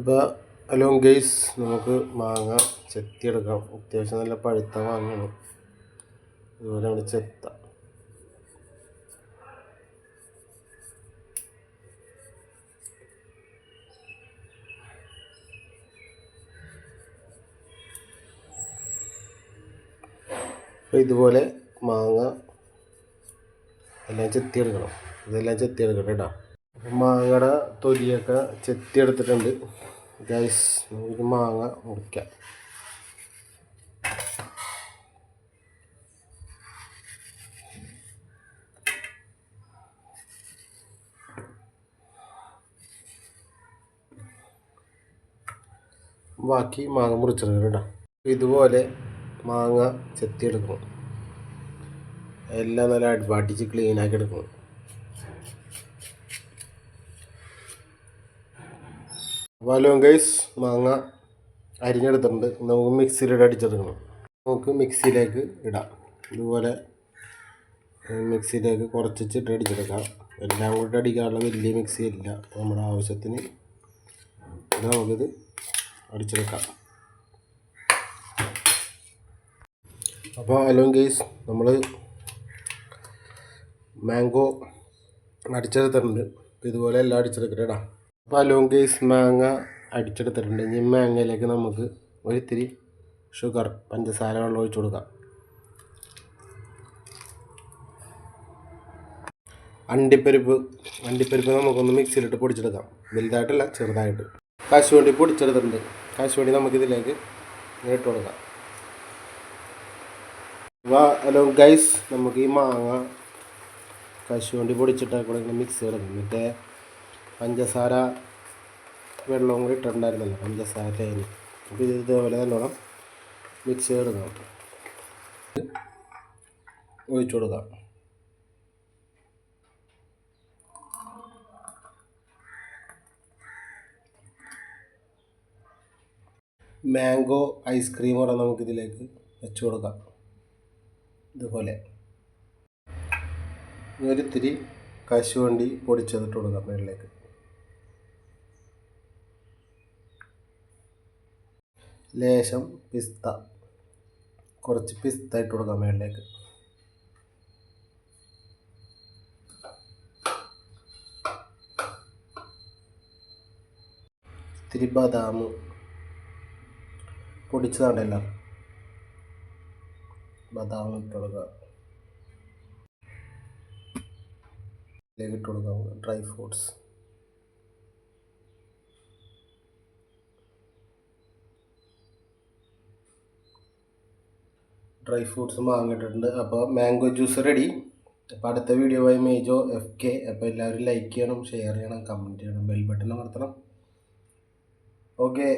അപ്പോൾ hello guys നമുക്ക് മാങ്ങ ചെത്തിയെടുക്കാം. അത്യാവശ്യം നല്ല പഴുത്ത മാങ്ങയാണ്. ഇതുപോലെ ചെത്ത. അപ്പോൾ ഇതുപോലെ മാങ്ങ എല്ലാം ചെത്തിയെടുക്കണം. ഇതെല്ലാം ചെത്തിയെടുക്കണം കേട്ടോ മാങ്ങയുടെ തൊലിയൊക്കെ ചെത്തി എടുത്തിട്ടുണ്ട് ഗൈസ് നമുക്ക് മാങ്ങ മുറിക്കാം. ബാക്കി മാങ്ങ മുറിച്ചെടുക്കണം ഇതുപോലെ മാങ്ങ ചെത്തിയെടുക്കണം. എല്ലാം നല്ല അടിച്ച് ക്ലീനാക്കി എടുക്കണം. അപ്പോൾ ഗൈസ് മാങ്ങ അരിഞ്ഞെടുത്തിട്ടുണ്ട്. നമുക്ക് മിക്സിയിലിട്ട് അടിച്ചെടുക്കണം. നമുക്ക് മിക്സിയിലേക്ക് ഇടാം. ഇതുപോലെ മിക്സിയിലേക്ക് കുറച്ചിട്ട് അടിച്ചെടുക്കാം. എല്ലാം കൂടി അടിക്കാനുള്ള വലിയ മിക്സി ഇല്ല നമ്മുടെ ആവശ്യത്തിന് നമുക്കിത് അടിച്ചെടുക്കാം. അപ്പോൾ ഹലോ ഗെയ്സ് നമ്മൾ മാംഗോ അടിച്ചെടുത്തിട്ടുണ്ട്. ഇതുപോലെ എല്ലാം അടിച്ചെടുക്കട്ടെ ഹലോ ഗെയ്സ് മാങ്ങ അടിച്ചെടുത്തിട്ടുണ്ട്. ഇനി മാങ്ങയിലേക്ക് നമുക്ക് ഒരിത്തിരി ഷുഗർ പഞ്ചസാര വെള്ളം ഒഴിച്ചു കൊടുക്കാം. അണ്ടിപ്പരിപ്പ് അണ്ടിപ്പരിപ്പ് നമുക്കൊന്ന് മിക്സിയിലിട്ട് പൊടിച്ചെടുക്കാം. വലുതായിട്ടല്ല ചെറുതായിട്ട്. കശുവണ്ടി പൊടിച്ചെടുത്തിട്ടുണ്ട്. കശുവണ്ടി നമുക്കിതിലേക്ക് ഇട്ട് കൊടുക്കാം. വാ ഹലോ ഗൈസ് നമുക്ക് ഈ മാങ്ങ കശുവണ്ടി പൊടിച്ചിട്ട് മിക്സ് ചെയ്യണം എന്നിട്ട് പഞ്ചസാര വെള്ളവും കൂടി ഇട്ടിട്ടുണ്ടായിരുന്നല്ലോ പഞ്ചസാര തേന്. അപ്പോൾ ഇത് ഇതേപോലെ നല്ലോണം മിക്സ് ചെയ്ത് കൊടുക്കാം ഒഴിച്ചു കൊടുക്കാം. മാംഗോ ഐസ്ക്രീം കൂടെ നമുക്കിതിലേക്ക് വെച്ച് കൊടുക്കാം. ഇതുപോലെ. ഒരിത്തിരി കശുവണ്ടി പൊടിച്ചതിട്ട് കൊടുക്കാം മേളിലേക്ക്. ലേശം പിസ്ത. കുറച്ച് പിസ്ത ഇട്ട് കൊടുക്കാം മേളിലേക്ക്. ഇത്തിരി ബദാം പൊടിച്ചതാണല്ലോ ബദാം ഇട്ട് കൊടുക്കുക ഇട്ട് കൊടുക്കാം. Dry fruits. ഡ്രൈ ഫ്രൂട്ട്സ് വാങ്ങിയിട്ടുണ്ട്. അപ്പോൾ മാംഗോ ജ്യൂസ് റെഡി അപ്പോൾ അടുത്ത വീഡിയോ ആയി മേജോ എഫ് കെ അപ്പോൾ എല്ലാവരും ലൈക്ക് ചെയ്യണം ഷെയർ ചെയ്യണം കമന്റ് ചെയ്യണം ബെൽ ബട്ടൺ അമർത്തണം. ഓക്കെ